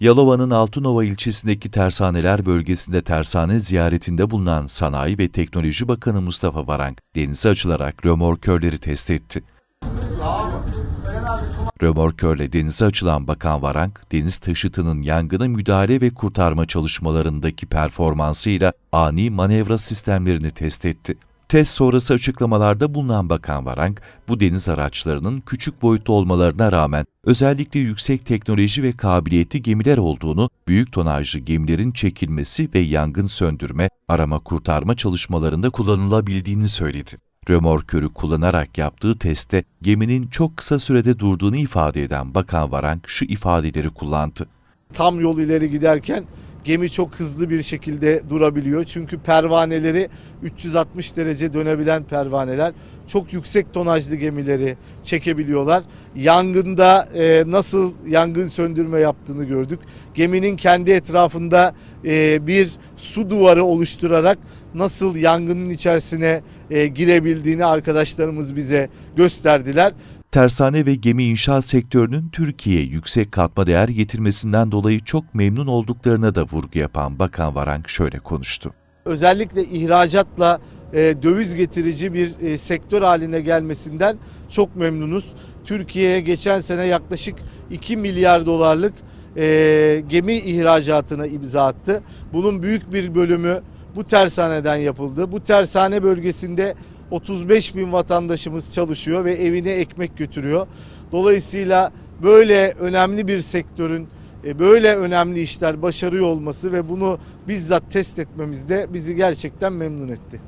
Yalova'nın Altınova ilçesindeki tersaneler bölgesinde tersane ziyaretinde bulunan Sanayi ve Teknoloji Bakanı Mustafa Varank, denize açılarak römorkörleri test etti. Römorkörle denize açılan Bakan Varank, deniz taşıtının yangına müdahale ve kurtarma çalışmalarındaki performansıyla ani manevra sistemlerini test etti. Test sonrası açıklamalarda bulunan Bakan Varank, bu deniz araçlarının küçük boyutlu olmalarına rağmen özellikle yüksek teknoloji ve kabiliyetli gemiler olduğunu, büyük tonajlı gemilerin çekilmesi ve yangın söndürme, arama kurtarma çalışmalarında kullanılabildiğini söyledi. Römorkörü kullanarak yaptığı testte geminin çok kısa sürede durduğunu ifade eden Bakan Varank şu ifadeleri kullandı. tam yol ileri giderken gemi çok hızlı bir şekilde durabiliyor. Çünkü pervaneleri 360 derece dönebilen pervaneler. Çok yüksek tonajlı gemileri çekebiliyorlar. Yangında e, nasıl yangın söndürme yaptığını gördük. Geminin kendi etrafında e, bir su duvarı oluşturarak nasıl yangının içerisine e, girebildiğini arkadaşlarımız bize gösterdiler. Tersane ve gemi inşaat sektörünün Türkiye'ye yüksek katma değer getirmesinden dolayı çok memnun olduklarına da vurgu yapan Bakan Varank şöyle konuştu. özellikle ihracatla e, döviz getirici bir e, sektör haline gelmesinden çok memnunuz. Türkiye'ye geçen sene yaklaşık 2 milyar dolarlık e, gemi ihracatına imza attı. Bunun büyük bir bölümü bu tersaneden yapıldı. Bu tersane bölgesinde 35 bin vatandaşımız çalışıyor ve evine ekmek götürüyor. Dolayısıyla böyle önemli bir sektörün e, böyle önemli işler başarıyor olması ve bunu bizzat test etmemiz de bizi gerçekten memnun etti.